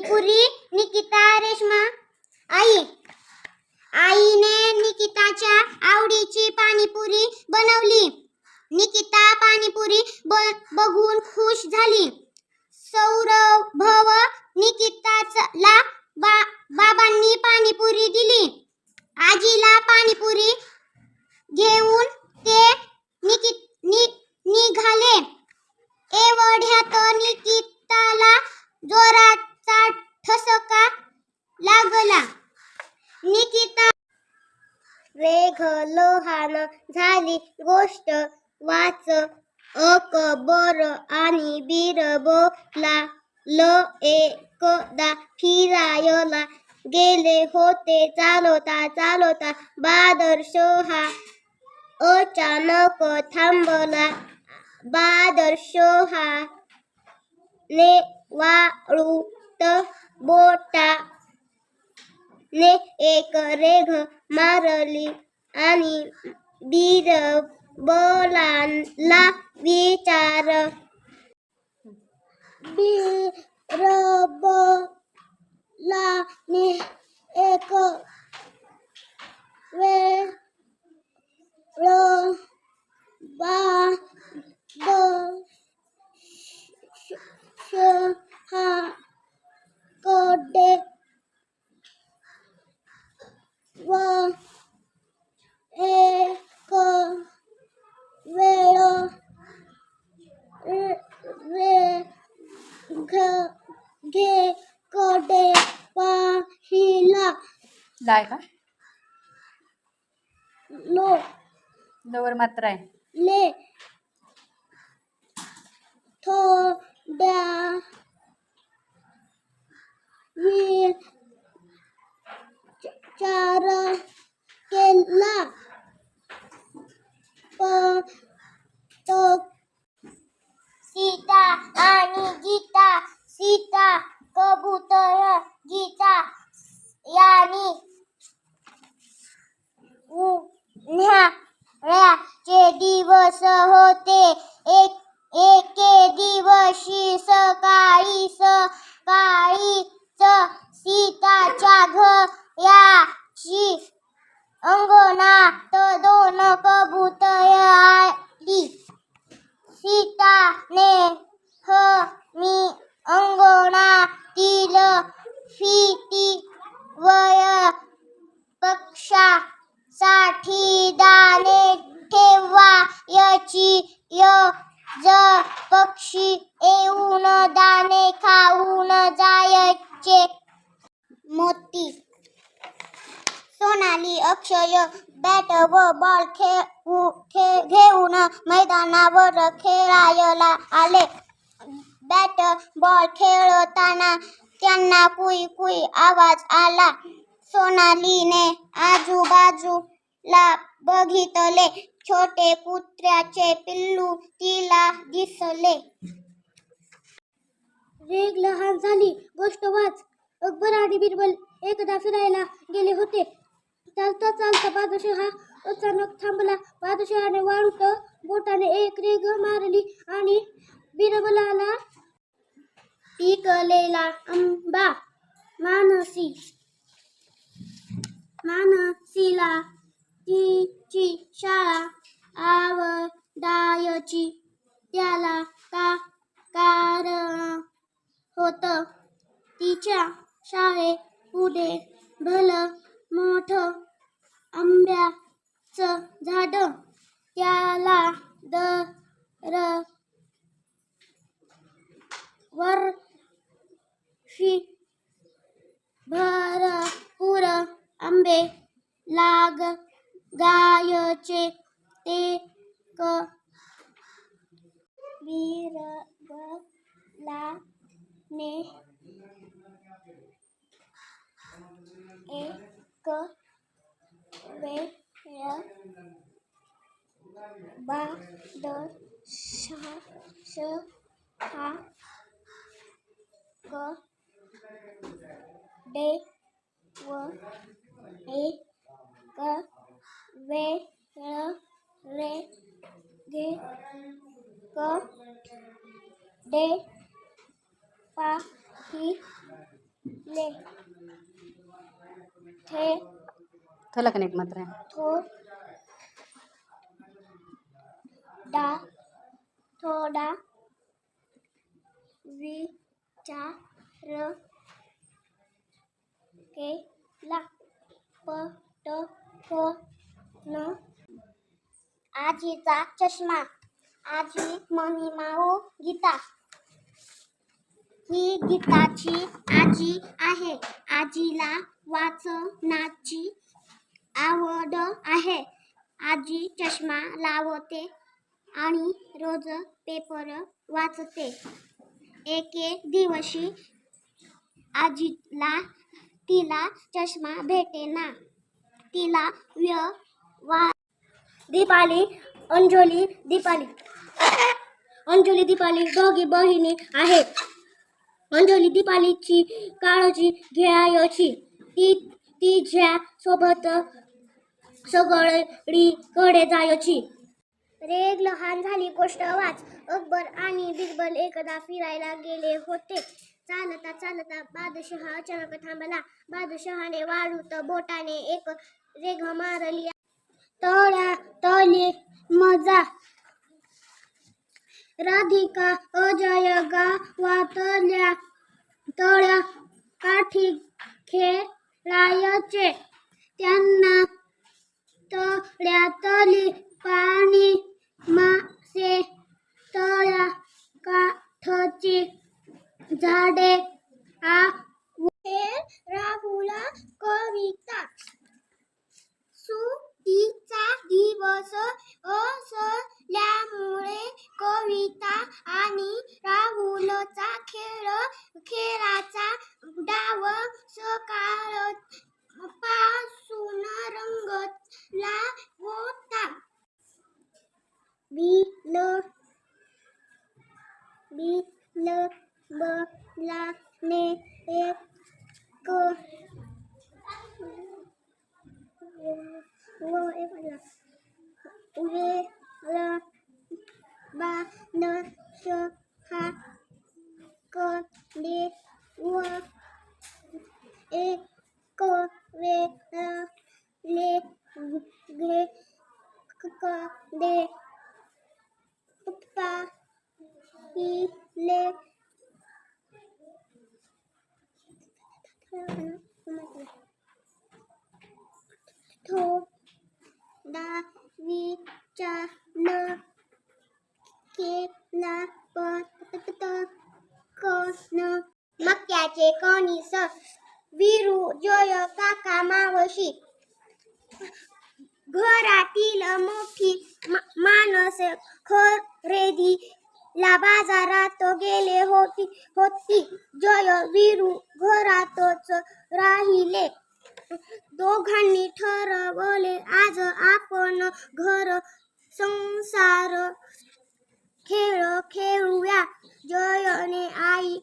पाणीपुरी निकिता रेश्मा. आई आईने निकिताच्या आवडीची पाणीपुरी बनवली. निकिता पाणीपुरी बघून खुश झाली. सौरभव निकिताला बा बाबांनी पाणीपुरी दिली. आजीला पाणीपुरी घेऊन ते निकित नि, निघाले. एवढ्यात निकिताला जोरात जोराचा ठसका लागला. निकिता वेघ लोहान झाली गोष्ट वाच. अकबर आणि बिरबला ल एकदा फिरायला गेले होते. चालवता चालवता बादर शोहा अचानक थांबला. बादर शोहा ने वाळू वाळूत बोटा ने एक रेघ मारली आणि बिरबलाला विचार. बिरबलाने एक वेळ बाद शहा कडे व एक वेळ रे घ घे कडे पाहिला. लाय का? लो लवर मात्र आहे. ले. थोड्या वीर चार केला. प तो सीता आणि गीता सीता कबूतर गीता यांनी उन्हाळ्याचे दिवस होते एक एके दिवशी सकाळी सकाळीच सीताच्या घराची अंगणात दोन कबूतर आली. सीताने ह मी अंगणातील फिती वय पक्षासाठी दाणे ठेवा याची य ज पक्षी येऊन दाणे खाऊन जायचे. मोती सोनाली अक्षय बॅट व बॉल खेळू खे- घेऊन मैदानावर खेळायला आले. बॅट बॉल खेळताना त्यांना कुई कुई आवाज आला. सोनालीने आजूबाजूला बघितले. छोटे कुत्र्याचे पिल्लू तिला दिसले. रेग लहान झाली. गोष्ट वाच. अकबर आणि बिरबल एकदा फिरायला गेले होते. चालता चालता बादशहा अचानक थांबला. बादशहाने वाळूत बोटाने एक रेग मारली आणि बिरबलाला पिकलेला आंबा मानसी मानसीला तिची शाळा आंबे लाग गायचे ते क बिरबलाने एक वेळ बादशहा क डे व एक वेळ रे गे क डे पाही ले थे मात्रा थो डा थोडा विचार केला पटकन आजीचा चष्मा. आजी मनी हो गीता. ही गीताची आजी आहे. आजीला वाचनाची आवड आहे. आजी चष्मा लावते आणि रोज पेपर वाचते. एके दिवशी आजीला तिला चष्मा भेटेना. तिला व्य वा दीपाली अंजोली दीपाली. अंजोली दीपाली दोघी बहिणी आहेत. अंजोली दीपालीची काळजी घ्यायची. ती तिच्या सोबत सगळीकडे जायची. रेग लहान झाली गोष्ट वाच. अकबर आणि बिरबल एकदा फिरायला गेले होते. चालता चालता बादशहा अचानक थांबला. बादशहाने वाळूत बोटाने एक रेघ मारली. तळ्या तळी मजा. राधिका अजय गावातल्या तळ्या काठी खेळायचे. त्यांना तळ्यातली पाणी मासे तळ्या काठची झाडे आ राहुला कविता. सुट्टीचा दिवस असल्यामुळे कविता आणि राहुलचा खेळ खेळाचा डाव सकाळपासून रंगला होता बिल बिल बलाने एक व एक म्हणला वेळ बांधश हा कडे व एक वेळ ले घे कडे पप्पा ले थो विचार केला कन मक्याचे स विरू जोय काका मावशी घरातील मोठी मा- खरेदी खरेदीला बाजारात गेले होती होती. जय विरू घरातच राहिले. दोघांनी ठरवले आज आपण घर संसार खेळ खेळूया. जयने आई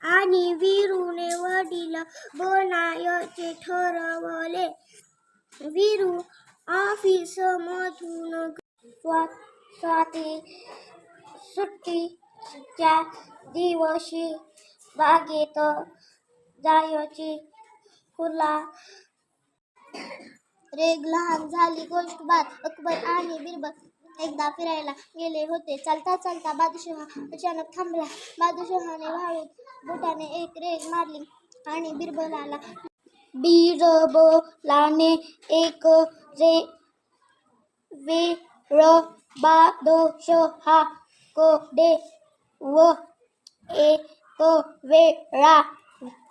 आणि वीरूने वडील बनायचे ठरवले. वीरू ऑफिस मधून स्वा- स्वाती सुट्टीच्या दिवशी बागेत जायची. फुला रेग लहान झाली गोष्ट बाद. अकबर आणि बिरबल एकदा फिरायला गेले होते. चालता चालता बादशहा अचानक थांबला. बादशहाने वाळूत बुटाने एक रेग मारली आणि बिरबलाला बिरबलाने एक रे वेळ बादशहा कडे व एक वेळा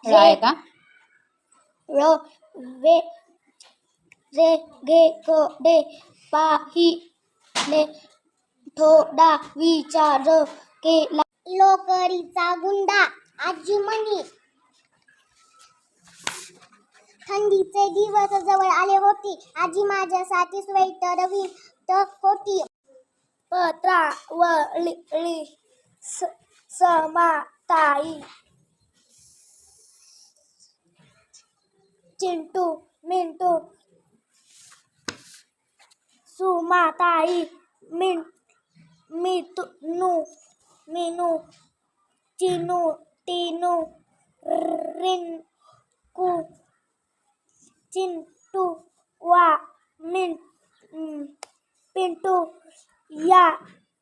रा आहे का? र वे रे गे कडे पाहिले थोडा विचार केला. लोकरीचा गुंडा आजी म्हणी थंडीचे दिवस जवळ आले होते. आजी माझ्यासाठी स्वेटर विणत होती. petra welili se, sematai cintu mintu. Sumatai min mitu nu minu cinu tinu rinku cintu wa min mm, pintu या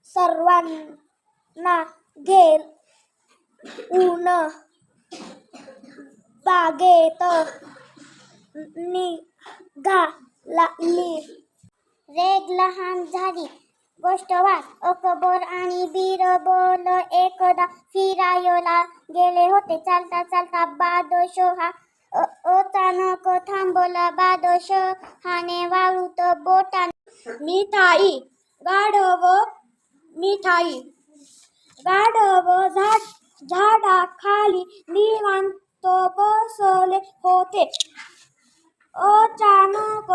सर्वांना घेर ऊन बागेत निघाली. रेग लहान झाली. गोष्ट वाच अकबर आणि बिरबल एकदा फिरायला गेले होते. चालता चालता बादशहा अचानक थांबला. बादशहाने वाळूत बोटाने मिठाई गाढव मिठाई. गाढव झाड झाडाखाली निवांत बसले होते. अचानक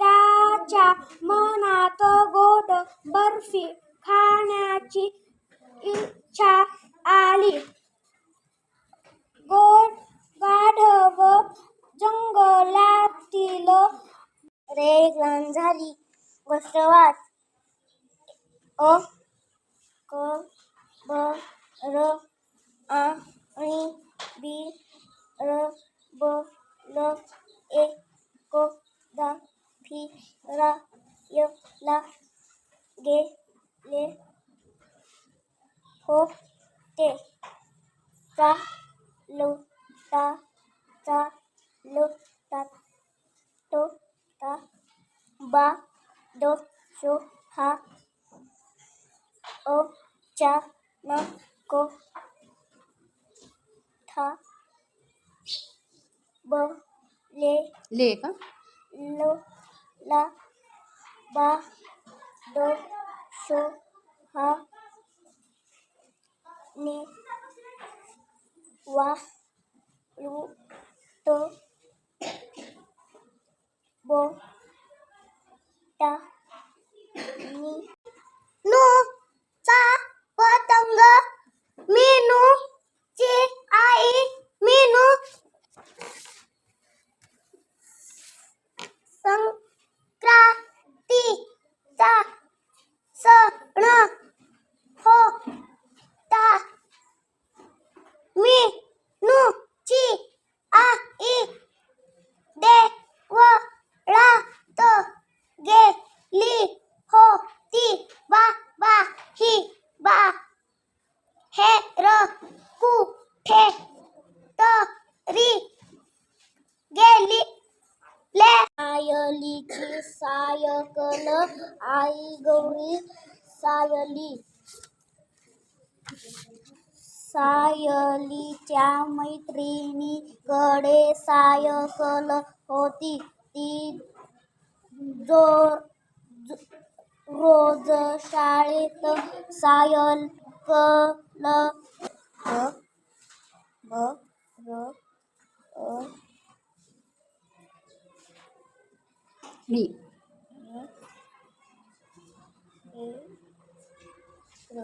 त्याच्या मनात गोड बर्फी खाण्याची इच्छा आली. गोड गाढव जंगलातील रेगण झाली. गोष्ट वाच अ क ब र आणि बी र ब ल एकदा फिरायला गेले होते चालता चालता तो ता बा दो शो हा अचानक था बले ले का? लो ला बा दो शो हा ने वा लू तो बो टा नी नु चा पतंग मीनू ची आई मीनू संक्रांतीचा सण होता मीनूची आई देवळात गेली होती बाबा ही बा हेर कुठे तरी गेली ले सायलीची सायकल आई गौरी सायली. सायलीच्या मैत्रिणीकडे सायकल होती. ती जो रोज शाळेत सायकल ब ब र अ ली ए र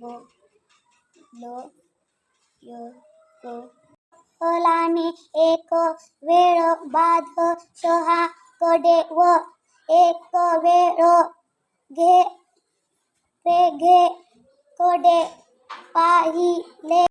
व ल य क फलाने एक वेळ बाधकडे व एक वेळ घे घे कडे पाहिले.